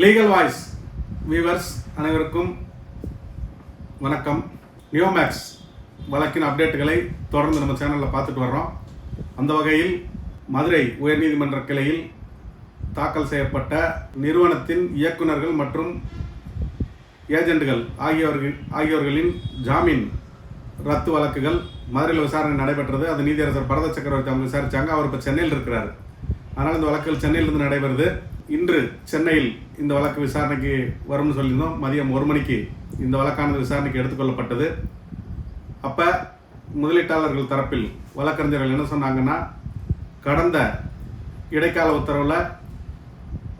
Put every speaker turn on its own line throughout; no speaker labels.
Legal voice viewers அனைவருக்கும் வணக்கம். நியோமேக்ஸ் வழக்கின் அப்டேட்டுகளை தொடர்ந்து நம்ம சேனலில் பார்த்துட்டு வர்றோம். அந்த வகையில் மதுரை உயர்நீதிமன்ற கிளையில் தாக்கல் செய்யப்பட்ட நிறுவனத்தின் இயக்குனர்கள் மற்றும் ஏஜெண்டுகள் ஆகியோர்கள் ஆகியோர்களின் ஜாமீன் ரத்து வழக்குகள் மதுரையில் விசாரணை நடைபெற்றது. அது நீதியரசர் பரத சக்கரவர்த்தி அவங்க விசாரிச்சாங்க. அவர் இப்போ சென்னையில் இருக்கிறார். அதனால் இந்த வழக்குகள் சென்னையிலிருந்து நடைபெறுது. இன்று சென்னையில் இந்த வழக்கு விசாரணைக்கு வரும்னு சொல்லியிருந்தோம். மதியம் ஒரு மணிக்கு இந்த வழக்கானது விசாரணைக்கு எடுத்துக்கொள்ளப்பட்டது. அப்போ முதலீட்டாளர்கள் தரப்பில் வழக்கறிஞர்கள் என்ன சொன்னாங்கன்னா கடந்த இடைக்கால உத்தரவில்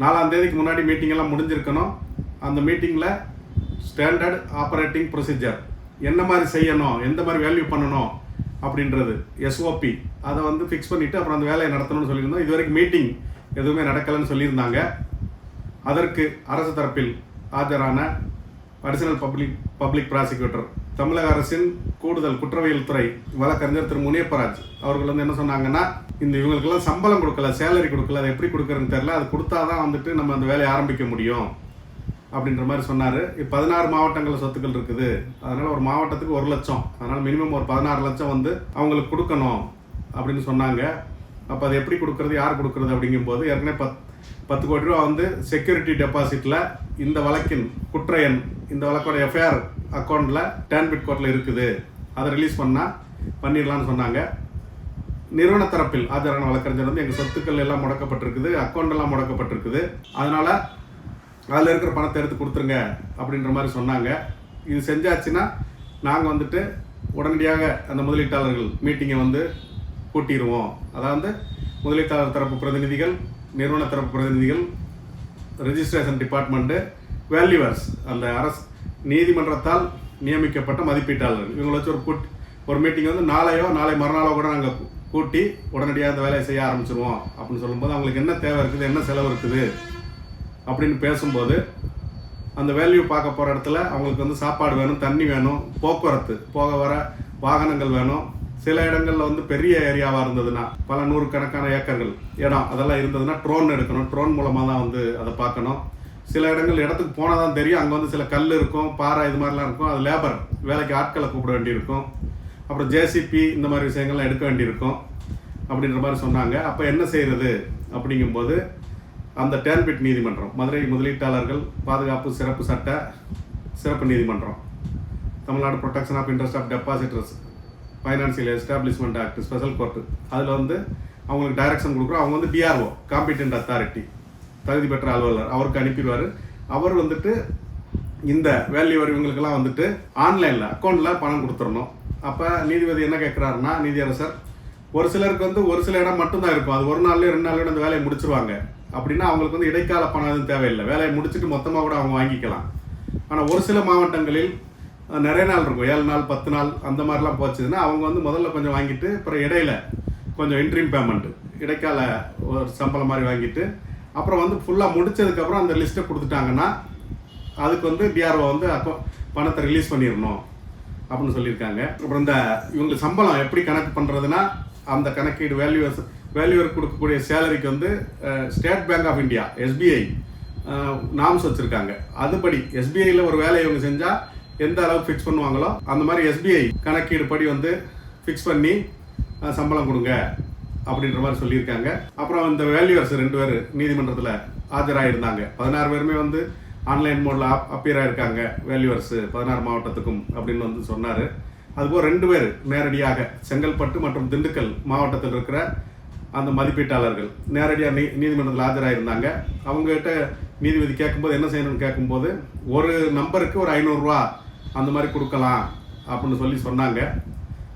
நாலாம் தேதிக்கு முன்னாடி மீட்டிங்கெல்லாம் முடிஞ்சிருக்கணும். அந்த மீட்டிங்கில் ஸ்டாண்டர்ட் ஆப்ரேட்டிங் ப்ரொசீஜர் என்ன மாதிரி செய்யணும் எந்த மாதிரி வேல்யூ பண்ணணும் அப்படின்றது எஸ்ஓபி அதை வந்து ஃபிக்ஸ் பண்ணிவிட்டு அப்புறம் அந்த வேலையை நடத்தணும்னு சொல்லியிருந்தோம். இது வரைக்கும் மீட்டிங் எதுவுமே நடக்கலைன்னு சொல்லியிருந்தாங்க. அதற்கு அரசு தரப்பில் ஆஜரான அடிஷனல் பப்ளிக் பப்ளிக் ப்ராசிக்யூட்டர் தமிழக அரசின் கூடுதல் குற்றவியல் துறை வழக்கறிஞர் திரு. முனியப்பராஜ் அவர்கள் வந்து என்ன சொன்னாங்கன்னா இந்த இவங்களுக்கெல்லாம் சம்பளம் கொடுக்கல சேலரி கொடுக்கல அதை எப்படி கொடுக்குறதுன்னு தெரில அது கொடுத்தா தான் வந்துட்டு நம்ம அந்த வேலையை ஆரம்பிக்க முடியும் அப்படின்ற மாதிரி சொன்னார். பதினாறு மாவட்டங்களில் சொத்துக்கள் இருக்குது. அதனால் ஒரு மாவட்டத்துக்கு ஒரு லட்சம். அதனால் மினிமம் ஒரு பதினாறு லட்சம் வந்து அவங்களுக்கு கொடுக்கணும் அப்படின்னு சொன்னாங்க. அப்போ அது எப்படி கொடுக்கறது யார் கொடுக்கறது அப்படிங்கும்போது ஏற்கனவே பத் பத்து கோடி ரூபா வந்து செக்யூரிட்டி டெபாசிட்டில் இந்த வழக்கின் குற்ற எண் இந்த வழக்கோட எஃப்ஐஆர் அக்கௌண்ட்டில் டேன்பிட் கோர்ட்டில் இருக்குது. அதை ரிலீஸ் பண்ணால் பண்ணிடலாம்னு சொன்னாங்க. நிறுவன தரப்பில் ஆஜரான வழக்கறிஞர் வந்து எங்கள் சொத்துக்கள் எல்லாம் முடக்கப்பட்டிருக்குது அக்கௌண்ட் எல்லாம் முடக்கப்பட்டிருக்குது. அதனால் அதில் இருக்கிற பணத்தை எடுத்து கொடுத்துருங்க அப்படின்ற மாதிரி சொன்னாங்க. இது செஞ்சாச்சுன்னா நாங்கள் வந்துட்டு உடனடியாக அந்த முதலீட்டாளர்கள் மீட்டிங்கை வந்து கூட்டிடுவோம் அதாவது முதலீட்டாளர் தரப்பு பிரதிநிதிகள் நிறுவன தரப்பு பிரதிநிதிகள் ரெஜிஸ்ட்ரேஷன் டிபார்ட்மெண்ட்டு வேல்யூவர்ஸ் அந்த அரசு நீதிமன்றத்தால் நியமிக்கப்பட்ட மதிப்பீட்டாளர்கள். இவங்களை வச்சு ஒரு கூட் ஒரு மீட்டிங் வந்து நாளையோ நாளை மறுநாளோ கூட நாங்கள் கூட்டி உடனடியாக அந்த வேலையை செய்ய ஆரம்பிச்சிருவோம் அப்படின்னு சொல்லும்போது அவங்களுக்கு என்ன தேவை இருக்குது என்ன செலவு இருக்குது அப்படின்னு பேசும்போது அந்த வேல்யூ பார்க்க போகிற இடத்துல அவங்களுக்கு வந்து சாப்பாடு வேணும் தண்ணி வேணும் போக்குவரத்து போக வர வாகனங்கள் வேணும் சில இடங்கள்ல வந்து பெரிய ஏரியாவாக இருந்ததுன்னா பல நூறு கணக்கான ஏக்கர்கள் இடம் அதெல்லாம் இருந்ததுன்னா ட்ரோன் எடுக்கணும். ட்ரோன் மூலமாக தான் வந்து அதை பார்க்கணும். சில இடங்கள் இடத்துக்கு போனால் தான் தெரியும். அங்கே வந்து சில கல் இருக்கும் பாறை இது மாதிரிலாம் இருக்கும். அது லேபர் வேலைக்கு ஆட்களை கூப்பிட வேண்டியிருக்கும். அப்புறம் ஜேசிபி இந்த மாதிரி விஷயங்கள்லாம் எடுக்க வேண்டியிருக்கும் அப்படின்ற மாதிரி சொன்னாங்க. அப்போ என்ன செய்கிறது அப்படிங்கும்போது அந்த டேன்பிட் நீதிமன்றம் மதுரை முதலீட்டாளர்கள் பாதுகாப்பு சிறப்பு சட்ட சிறப்பு நீதிமன்றம் Tamil Nadu protection of interest of depositors financial establishment act special court அதில் வந்து அவங்களுக்கு டைரக்ஷன் கொடுக்குறோம். அவங்க வந்து பிஆர்ஓ காம்பிடென்ட் அத்தாரிட்டி தகுதி பெற்ற அலுவலர் அவருக்கு அனுப்பிடுவார். அவர் வந்துட்டு இந்த வேல்யூவர் இவங்களுக்கெல்லாம் வந்துட்டு ஆன்லைனில் அக்கௌண்ட்டில் பணம் கொடுத்துடணும். அப்போ நீதிபதி என்ன கேட்குறாருன்னா நீதியரசர் ஒரு சிலருக்கு வந்து ஒரு சில இடம் மட்டும்தான் இருக்கும். அது ஒரு நாள்லேயே ரெண்டு நாள்லயே அந்த வேலையை முடிச்சிருவாங்க. அப்படின்னா அவங்களுக்கு வந்து இடைக்கால பணம் எதுவும் தேவையில்லை. வேலையை முடிச்சுட்டு மொத்தமாக கூட அவங்க வாங்கிக்கலாம். ஆனால் ஒரு சில மாவட்டங்களில் நிறைய நாள் இருக்கும். ஏழு நாள் பத்து நாள் அந்த மாதிரிலாம் போச்சுன்னா அவங்க வந்து முதல்ல கொஞ்சம் வாங்கிட்டு அப்புறம் இடையில கொஞ்சம் இன்ட்ரீம் பேமெண்ட்டு இடைக்கால ஒரு சம்பளம் மாதிரி வாங்கிட்டு அப்புறம் வந்து ஃபுல்லாக முடிச்சதுக்கப்புறம் அந்த லிஸ்ட்டை கொடுத்துட்டாங்கன்னா அதுக்கு வந்து டிஆர்ஓ வந்து அக்கௌ பணத்தை ரிலீஸ் பண்ணிடணும் அப்படின்னு சொல்லியிருக்காங்க. அப்புறம் இந்த இவங்களுக்கு சம்பளம் எப்படி கணக்கு பண்ணுறதுன்னா அந்த கணக்கீடு வேல்யூஸ் வேல்யூவர் கொடுக்கக்கூடிய சேலரிக்கு வந்து State Bank of India SBI norms வச்சுருக்காங்க. அதுபடி எஸ்பிஐயில் ஒரு வேலையை இவங்க செஞ்சால் எந்த அளவுக்கு ஃபிக்ஸ் பண்ணுவாங்களோ அந்த மாதிரி எஸ்பிஐ கணக்கீடு படி வந்து ஃபிக்ஸ் பண்ணி சம்பளம் கொடுங்க அப்படின்ற மாதிரி சொல்லியிருக்காங்க. அப்புறம் இந்த வேல்யூவர்ஸ் ரெண்டு பேர் நீதிமன்றத்தில் ஆஜராகிருந்தாங்க பதினாறு பேருமே வந்து ஆன்லைன் மோடில் அப்பியர் ஆயிருக்காங்க வேல்யூவர்ஸ் பதினாறு மாவட்டத்துக்கும் அப்படின்னு வந்து சொன்னார். அதுபோல் ரெண்டு பேர் நேரடியாக செங்கல்பட்டு மற்றும் திண்டுக்கல் மாவட்டத்தில் இருக்கிற அந்த மதிப்பீட்டாளர்கள் நேரடியாக நீ நீதிமன்றத்தில் ஆஜராகிருந்தாங்க அவங்ககிட்ட நீதிபதி கேட்கும்போது என்ன செய்யணும்னு கேட்கும்போது ஒரு நம்பருக்கு ஒரு ஐநூறுரூவா அந்த மாதிரி கொடுக்கலாம் அப்படின்னு சொல்லி சொன்னாங்க.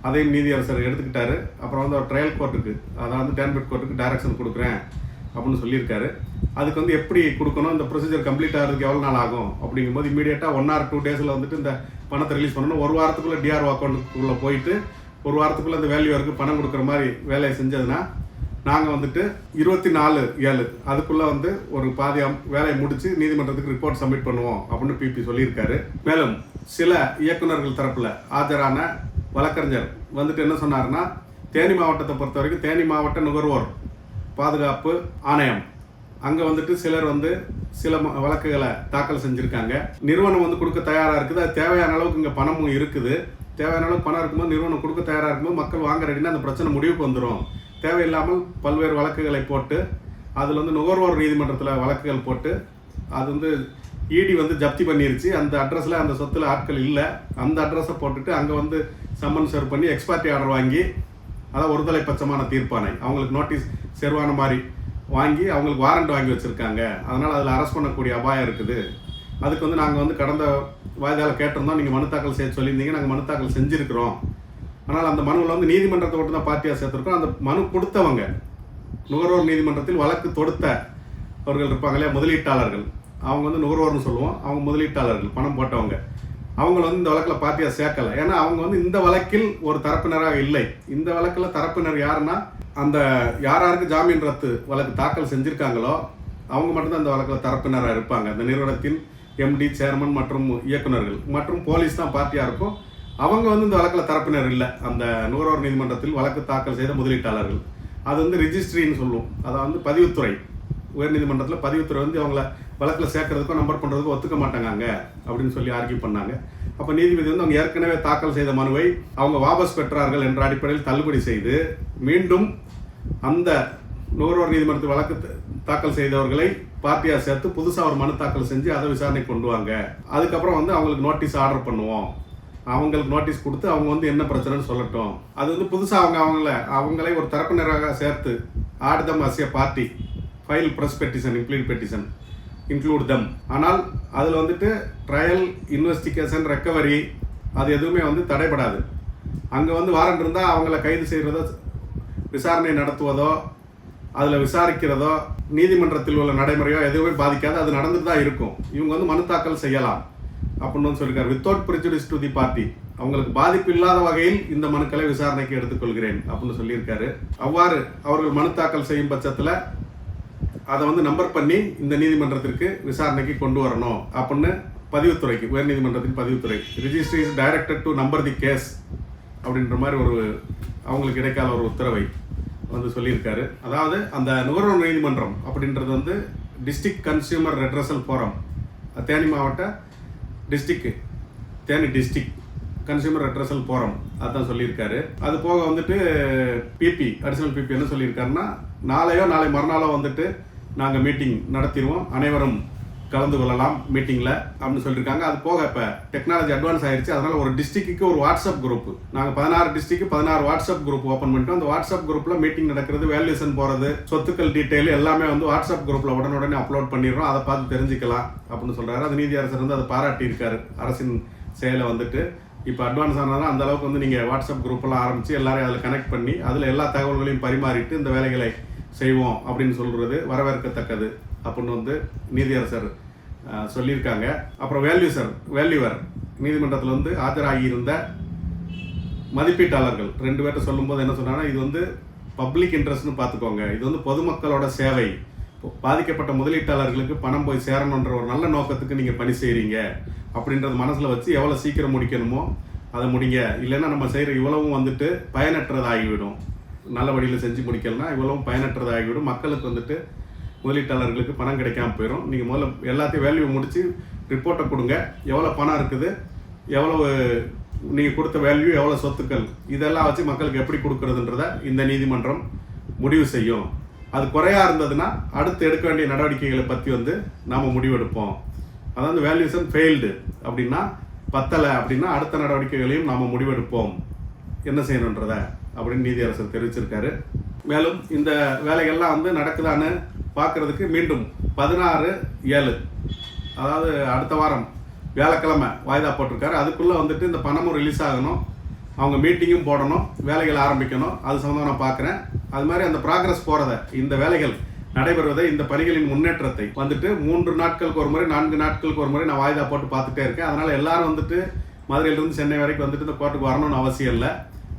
அதையும் நீதியரசர் எடுத்துக்கிட்டாரு. அப்புறம் வந்து ஒரு ட்ரையல் கோர்ட்டுக்கு அதாவது டேன்பெட் கோர்ட்டுக்கு டைரக்ஷன் கொடுக்குறேன் அப்படின்னு சொல்லியிருக்காரு. அதுக்கு வந்து எப்படி கொடுக்கணும்? இந்த ப்ரொசீஜர் கம்ப்ளீட் ஆகிறதுக்கு எவ்வளோ நாள் ஆகும்? அப்படிங்கும்போது இமீடியட்டாக ஒன் ஆர் டூ டேஸில் வந்துட்டு இந்த பணத்தை ரிலீஸ் பண்ணணும். ஒரு வாரத்துக்குள்ளே டிஆர்ஓ அக்கௌண்ட்டுக்குள்ளே போயிட்டு ஒரு வாரத்துக்குள்ளே அந்த வேல்யூ வேல்யூவருக்கு பணம் கொடுக்குற மாதிரி வேலையை செஞ்சதுன்னா நாங்கள் வந்துட்டு இருபத்தி நாலு ஏழு அதுக்குள்ளே வந்து ஒரு பாதி வேலையை முடித்து நீதிமன்றத்துக்கு ரிப்போர்ட் சப்மிட் பண்ணுவோம் அப்படின்னு பிபி சொல்லியிருக்காரு. மேலும் சில இயக்குனர்கள் தரப்பில் ஆஜரான வழக்கறிஞர் வந்துட்டு என்ன சொன்னார்னா தேனி மாவட்டத்தை பொறுத்த வரைக்கும் தேனி மாவட்ட நுகர்வோர் பாதுகாப்பு ஆணையம். அங்கே வந்துட்டு சிலர் வந்து சில வழக்குகளை தாக்கல் செஞ்சுருக்காங்க. நிறுவனம் வந்து கொடுக்க தயாராக இருக்குது. அது தேவையான அளவுக்கு இங்கே பணமும் இருக்குது. தேவையான அளவுக்கு பணம் இருக்கும்போது நிறுவனம் கொடுக்க தயாராக இருக்கும்போது மக்கள் வாங்க ரெடினா அந்த பிரச்சனை முடிவுக்கு வந்துடும் தேவையில்லாமல் பல்வேறு வழக்குகளை போட்டு அதில் வந்து நுகர்வோர் நீதிமன்றத்தில் வழக்குகள் போட்டு அது வந்து இடி வந்து ஜப்தி பண்ணிருச்சு. அந்த அட்ரஸில் அந்த சொத்துல ஆட்கள் இல்லை. அந்த அட்ரஸை போட்டுட்டு அங்கே வந்து சம்மன் சர்வ் பண்ணி எக்ஸ்பார்ட்டி ஆர்டர் வாங்கி அதான் ஒருதலை பட்சமான தீர்ப்பானை அவங்களுக்கு நோட்டீஸ் செருவான மாதிரி வாங்கி அவங்களுக்கு வாரண்ட் வாங்கி வச்சுருக்காங்க. அதனால் அதில் அரெஸ்ட் பண்ணக்கூடிய அபாயம் இருக்குது. அதுக்கு வந்து நாங்கள் வந்து கடந்த வாய்தாவில் கேட்டிருந்தோம். நீங்கள் மனு தாக்கல் செய்ய சொல்லியிருந்தீங்க. நாங்கள் மனு தாக்கல் செஞ்சுருக்கிறோம். ஆனால் அந்த மனுவில் வந்து நீதிமன்றத்தை மட்டும் தான் பார்ட்டியாக சேர்த்துருக்கோம். அந்த மனு கொடுத்தவங்க நுகர்வோர் நீதிமன்றத்தில் வழக்கு தொடுத்த அவர்கள் இருப்பாங்க இல்லையா முதலீட்டாளர்கள். அவங்க வந்து நுகர்வோர்னு சொல்லுவோம். அவங்க முதலீட்டாளர்கள் பணம் போட்டவங்க. அவங்கள வந்து இந்த வழக்கில் பார்ட்டியாக சேர்க்கல. ஏன்னா அவங்க வந்து இந்த வழக்கில் ஒரு தரப்பினராக இல்லை. இந்த வழக்கில் தரப்பினர் யாருன்னா அந்த யார் யாருக்கு ஜாமீன் ரத்து வழக்கு தாக்கல் செஞ்சுருக்காங்களோ அவங்க மட்டும்தான் இந்த வழக்கில் தரப்பினராக இருப்பாங்க. அந்த நிறுவனத்தின் எம்டி சேர்மன் மற்றும் இயக்குனர்கள் மற்றும் போலீஸ் தான் பார்ட்டியாக இருக்கும். அவங்க வந்து இந்த வழக்கில் தரப்பினர் இல்லை. அந்த நுகர்வோர் நீதிமன்றத்தில் வழக்கு தாக்கல் செய்த முதலீட்டாளர்கள். அது வந்து ரிஜிஸ்ட்ரின்னு சொல்லுவோம். அதை வந்து பதிவுத்துறை உயர்நீதிமன்றத்தில் பதிவுத்துறை வந்து அவங்கள வழக்கில் சேர்க்கறதுக்கோ நம்பர் பண்ணுறதுக்கோ ஒத்துக்க மாட்டாங்க அப்படின்னு சொல்லி ஆர்கியூ பண்ணாங்க. அப்போ நீதிபதி வந்து அவங்க ஏற்கனவே தாக்கல் செய்த மனுவை அவங்க வாபஸ் பெற்றார்கள் என்ற அடிப்படையில் தள்ளுபடி செய்து மீண்டும் அந்த நுகர்வோர் நீதிமன்றத்தில் வழக்கு தாக்கல் செய்தவர்களை பார்ட்டியாக சேர்த்து புதுசாக ஒரு மனு தாக்கல் செஞ்சு அதை விசாரணை கொண்டு வாங்க. அதுக்கப்புறம் வந்து அவங்களுக்கு நோட்டீஸ் ஆர்டர் பண்ணுவோம். அவங்களுக்கு நோட்டீஸ் கொடுத்து அவங்க வந்து என்ன பிரச்சனைன்னு சொல்லட்டும். அது வந்து புதுசாக அவங்க அவங்கள அவங்களே ஒரு தரப்பினராக சேர்த்து ஆடுதம் அசிய party file press petition implead petition include தம் ஆனால் அதில் வந்துட்டு ட்ரையல் இன்வெஸ்டிகேஷன் ரெக்கவரி அது எதுவுமே வந்து தடைபடாது. அங்கே வந்து வாரண்ட் இருந்தால் அவங்கள கைது செய்கிறதோ விசாரணை நடத்துவதோ அதில் விசாரிக்கிறதோ நீதிமன்றத்தில் உள்ள நடைமுறையோ எதுவுமே பாதிக்காது. அது நடந்துட்டு தான் இருக்கும். இவங்க வந்து மனு தாக்கல் செய்யலாம் அப்படின்னு சொல்லியிருக்காரு without prejudice to the party அவங்களுக்கு பாதிப்பு இல்லாத வகையில் இந்த மனுக்களை விசாரணைக்கு எடுத்துக்கொள்கிறேன் அப்படின்னு சொல்லியிருக்காரு. அவ்வாறு அவர்கள் மனு தாக்கல் செய்யும் பட்சத்தில் அதை வந்து நம்பர் பண்ணி இந்த நீதிமன்றத்திற்கு விசாரணைக்கு கொண்டு வரணும் அப்படின்னு பதிவுத்துறைக்கு உயர்நீதிமன்றத்தின் பதிவுத்துறை. Registry is directed to number the case அப்படின்ற மாதிரி ஒரு அவங்களுக்கு இடைக்கால ஒரு உத்தரவை வந்து சொல்லியிருக்காரு. அதாவது அந்த நுகர்வோர் நீதிமன்றம் அப்படின்றது வந்து district consumer redressal forum Theni மாவட்ட டிஸ்ட்ரிக்கு Theni district consumer redressal forum அதான் சொல்லியிருக்காரு. அது போக வந்துட்டு பிபி அடிஷனல் பிபி என்ன சொல்லியிருக்காருன்னா நாளையோ நாளை மறுநாளோ வந்துட்டு நாங்கள் மீட்டிங் நடத்திடுவோம் அனைவரும் கலந்து கொள்ளலாம் மீட்டிங்கில் அப்படின்னு சொல்லியிருக்காங்க. அது போக இப்போ டெக்னாலஜி அட்வான்ஸ் ஆயிடுச்சு அதனால் ஒரு டிஸ்ட்ரிக்ட்டுக்கு ஒரு வாட்ஸ்அப் குரூப் நாங்கள் பதினாறு டிஸ்ட்ரிக்ட் பதினாறு வாட்ஸ்அப் குரூப் ஓப்பன் பண்ணிட்டோம். அந்த வாட்ஸ்அப் குரூப்பில் மீட்டிங் நடக்கிறது வேல்யூஷன் போகிறது சொத்துக்கள் டீட்டெயில் எல்லாமே வந்து வாட்ஸ்அப் குரூப்பில் உடனுடனே அப்லோட் பண்ணிடுறோம். அதை பார்த்து தெரிஞ்சுக்கலாம் அப்படின்னு சொல்கிறாரு அது நீதியரசர் வந்து அதை பாராட்டியிருக்காரு. அரசின் செயலை வந்துட்டு இப்போ அட்வான்ஸ் ஆனதுனால அந்த அளவுக்கு வந்து நீங்கள் வாட்ஸ்அப் குரூப்பெல்லாம் ஆரம்பித்து எல்லாரையும் அதில் கனெக்ட் பண்ணி அதில் எல்லா தகவல்களையும் பரிமாறிட்டு இந்த வேலைகளை செய்வோம் அப்படின்னு சொல்கிறது வரவேற்கத்தக்கது அப்படின்னு வந்து நீதியரசர் சொல்லியிருக்காங்க. அப்புறம் வேல்யூசர் வேல்யூவர் நீதிமன்றத்தில் வந்து ஆஜராகியிருந்த மதிப்பீட்டாளர்கள் ரெண்டு பேர்ட்ட சொல்லும்போது என்ன சொன்னாங்கன்னா இது வந்து பப்ளிக் இன்ட்ரெஸ்ட்னு பார்த்துக்கோங்க. இது வந்து பொதுமக்களோட சேவை. இப்போ பாதிக்கப்பட்ட முதலீட்டாளர்களுக்கு பணம் போய் சேரணுன்ற ஒரு நல்ல நோக்கத்துக்கு நீங்கள் பணி செய்கிறீங்க அப்படின்றத மனசில் வச்சு எவ்வளோ சீக்கிரம் முடிக்கணுமோ அதை முடிங்க. இல்லைன்னா நம்ம செய்கிற இவ்வளவும் வந்துட்டு பயனற்றதாகிவிடும். நல்ல வழியில் செஞ்சு முடிக்கலனா இவ்வளவும் பயனற்றதாகிவிடும். மக்களுக்கு வந்துட்டு முதலீட்டாளர்களுக்கு பணம் கிடைக்காம போயிடும் நீங்கள் முதல்ல எல்லாத்தையும் வேல்யூ முடித்து ரிப்போர்ட்டை கொடுங்க. எவ்வளோ பணம் இருக்குது? எவ்வளவு நீங்கள் கொடுத்த வேல்யூ எவ்வளோ சொத்துக்கள்? இதெல்லாம் வச்சு மக்களுக்கு எப்படி கொடுக்குறதுன்றத இந்த நீதிமன்றம் முடிவு செய்யும். அது குறையா இருந்ததுன்னா அடுத்து எடுக்க வேண்டிய நடவடிக்கைகளை பற்றி வந்து நாம் முடிவெடுப்போம். அதாவது வேல்யூஷன் ஃபெயில்டு அப்படின்னா பத்தலை அப்படின்னா அடுத்த நடவடிக்கைகளையும் நாம் முடிவெடுப்போம். என்ன செய்யணுன்றதை? அப்படின்னு நீதியரசர் தெரிவிச்சிருக்காரு. மேலும் இந்த வேலைகள்லாம் வந்து நடக்குதான்னு பார்க்கறதுக்கு மீண்டும் பதினாறு ஏழு. அதாவது அடுத்த வாரம் வியாழக்கிழமை வாய்தா போட்டிருக்காரு. அதுக்குள்ளே வந்துட்டு இந்த பணமும் ரிலீஸ் ஆகணும். அவங்க மீட்டிங்கும் போடணும். வேலைகள் ஆரம்பிக்கணும். அது சம்மந்தம் நான் பார்க்குறேன். அது மாதிரி அந்த ப்ராக்ரஸ் போகிறத இந்த வேலைகள் நடைபெறுவதை இந்த பணிகளின் முன்னேற்றத்தை வந்துட்டு மூன்று நாட்களுக்கு ஒரு முறை நான்கு நாட்களுக்கு ஒரு முறை நான் வாய்தா போட்டு பார்த்துட்டே இருக்கேன். அதனால் எல்லாரும் வந்துட்டு மதுரையிலிருந்து சென்னை வரைக்கும் வந்துட்டு இந்த கோர்ட்டுக்கு வரணும்னு அவசியம் இல்லை.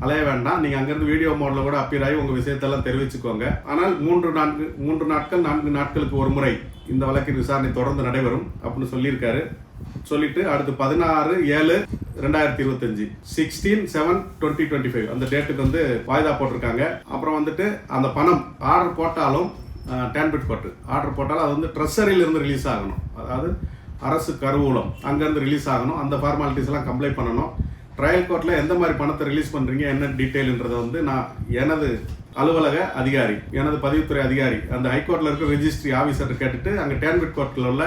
அலைய வேண்டாம். நீங்கள் அங்கேருந்து வீடியோ மோடில் கூட அப்பியர் ஆகி உங்கள் விஷயத்தெல்லாம் தெரிவிச்சுக்கோங்க. ஆனால் மூன்று நான்கு மூன்று நாட்கள் நான்கு நாட்களுக்கு ஒரு முறை இந்த வழக்கின் விசாரணை தொடர்ந்து நடைபெறும் அப்படின்னு சொல்லியிருக்காரு. சொல்லிட்டு அடுத்து பதினாறு ஏழு ரெண்டாயிரத்தி இருபத்தஞ்சு sixteen seven twenty twenty five அந்த டேட்டுக்கு வந்து வாய்தா போட்டிருக்காங்க. அப்புறம் வந்துட்டு அந்த பணம் ஆர்டர் போட்டாலும் டேன்பிட் கோர்ட்டு ஆர்டர் போட்டாலும் அது வந்து ட்ரெஸரியில இருந்து ரிலீஸ் ஆகணும். அதாவது அரசு கருவூலம் அங்கேருந்து ரிலீஸ் ஆகணும். அந்த ஃபார்மாலிட்டிஸ் எல்லாம் கம்ப்ளைண்ட் பண்ணணும். ட்ரையல் கோர்ட்டில் எந்த மாதிரி பணத்தை ரிலீஸ் பண்ணுறீங்க என்ன டீட்டெயில்ன்றதை வந்து நான் எனது அலுவலக அதிகாரி எனது பதிவுத்துறை அதிகாரி அந்த ஹைகோர்ட்டில் இருக்க ரிஜிஸ்ட்ரி ஆஃபீஸர் கேட்டுட்டு அங்கே டேன்பிட் கோர்ட்டில் உள்ள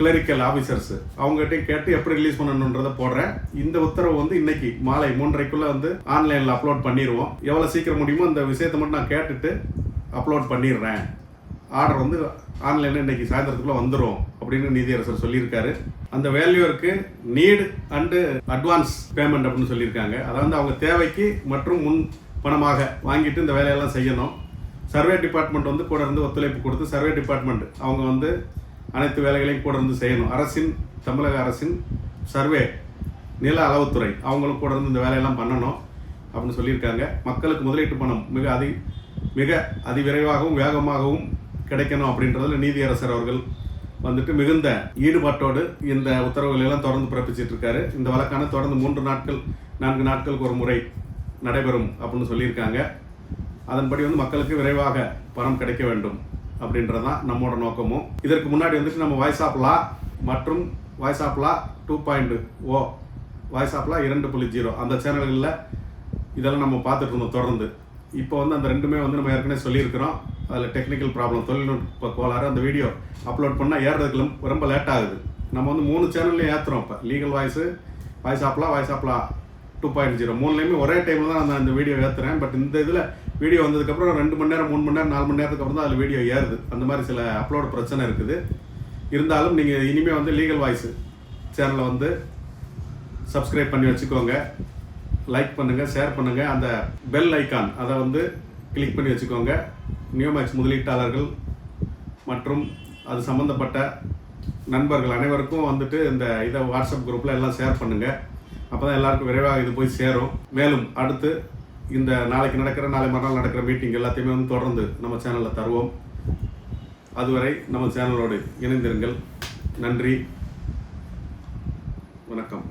கிளரிக்கல் ஆஃபீஸர்ஸ் அவங்ககிட்டையும் கேட்டு எப்படி ரிலீஸ் பண்ணணுன்றதை போடுறேன். இந்த உத்தரவு வந்து இன்னைக்கு மாலை மூன்றரைக்குள்ள வந்து ஆன்லைனில் அப்லோட் பண்ணிடுவோம் எவ்வளோ சீக்கிரம் முடியுமோ அந்த விஷயத்தை மட்டும் நான் கேட்டுட்டு அப்லோட் பண்ணிடுறேன். ஆர்டர் வந்து ஆன்லைனில் இன்னைக்கு சாயந்தரத்துக்குள்ளே வந்துடும் அப்படின்னு நீதியரசர் சொல்லியிருக்காரு. அந்த வேல்யூருக்கு நீடு அண்டு அட்வான்ஸ் பேமெண்ட் அப்படின்னு சொல்லியிருக்காங்க. அதாவது அவங்க தேவைக்கு மற்றும் முன் பணமாக வாங்கிட்டு இந்த வேலையெல்லாம் செய்யணும். சர்வே டிபார்ட்மெண்ட் வந்து கூட இருந்து ஒத்துழைப்பு கொடுத்து சர்வே டிபார்ட்மெண்ட் அவங்க வந்து அனைத்து வேலைகளையும் கூட இருந்து செய்யணும். அரசின் தமிழக அரசின் சர்வே நில அளவுத்துறை அவங்களும் கூட இருந்து இந்த வேலையெல்லாம் பண்ணணும் அப்படின்னு சொல்லியிருக்காங்க. மக்களுக்கு முதலீட்டு பணம் மிக அதி மிக அதிவிரைவாகவும் வேகமாகவும் கிடைக்கணும் அப்படின்றதுல நீதியரசர் அவர்கள் வந்துட்டு மிகுந்த ஈடுபாட்டோடு இந்த உத்தரவுகளை எல்லாம் தொடர்ந்து பிறப்பிச்சிட்டு இருக்காரு. இந்த வழக்கான தொடர்ந்து மூன்று நாட்கள் நான்கு நாட்களுக்கு ஒரு முறை நடைபெறும் அப்படின்னு சொல்லியிருக்காங்க. அதன்படி வந்து மக்களுக்கு விரைவாக பணம் கிடைக்க வேண்டும் அப்படின்றதான் நம்மளோட நோக்கமும். இதற்கு முன்னாடி வந்துட்டு நம்ம வாய்ஸ் ஆஃப் லா மற்றும் voice of law two point O voice of law இரண்டு புள்ளி ஜீரோ அந்த சேனல்களில் இதெல்லாம் நம்ம பார்த்துட்டு இருந்தோம் தொடர்ந்து. இப்போ வந்து அந்த ரெண்டுமே வந்து நம்ம ஏற்கனவே சொல்லியிருக்கிறோம். அதில் டெக்னிக்கல் ப்ராப்ளம் தொழில்நுட்ப கோளாறு அந்த வீடியோ அப்லோட் பண்ணால் ஏறுறதுக்கு ரொம்ப- லேட் ஆகுது. நம்ம வந்து மூணு சேனல்லையும் ஏற்றுறோம் இப்போ. Legal voice voice of law voice of law two point zero மூணுலேயுமே ஒரே டைமில் தான் நான் அந்த வீடியோ ஏற்றுறேன் பட் இந்த இதில் வீடியோ வந்ததுக்கப்புறம் ரெண்டு மணி நேரம் மூணு மணி நேரம் நாலு மணி நேரத்துக்கு அப்புறம் தான் அதில் வீடியோ ஏறுது. அந்த மாதிரி சில அப்லோட் பிரச்சனை இருக்குது. இருந்தாலும் நீங்கள் இனிமேல் வந்து லீகல் வாய்ஸு சேனலை வந்து சப்ஸ்கிரைப் பண்ணி வச்சுக்கோங்க. லைக் பண்ணுங்கள் ஷேர் பண்ணுங்கள் அந்த பெல் ஐக்கான் அதை வந்து கிளிக் பண்ணி வச்சுக்கோங்க. நியூமேக்ஸ் முதலீட்டாளர்கள் மற்றும் அது சம்மந்தப்பட்ட நண்பர்கள் அனைவருக்கும் வந்துட்டு இந்த இதை வாட்ஸ்அப் குரூப்பில் எல்லாம் ஷேர் பண்ணுங்கள் அப்போ தான் எல்லாருக்கும் விரைவாக இது போய் சேரும். மேலும் அடுத்து இந்த நாளைக்கு நடக்கிற நாளை மறுநாள் நடக்கிற மீட்டிங் எல்லாத்தையுமே வந்து தொடர்ந்து நம்ம சேனலில் தருவோம். அதுவரை நம்ம சேனலோடு இணைந்திருங்கள். நன்றி. வணக்கம்.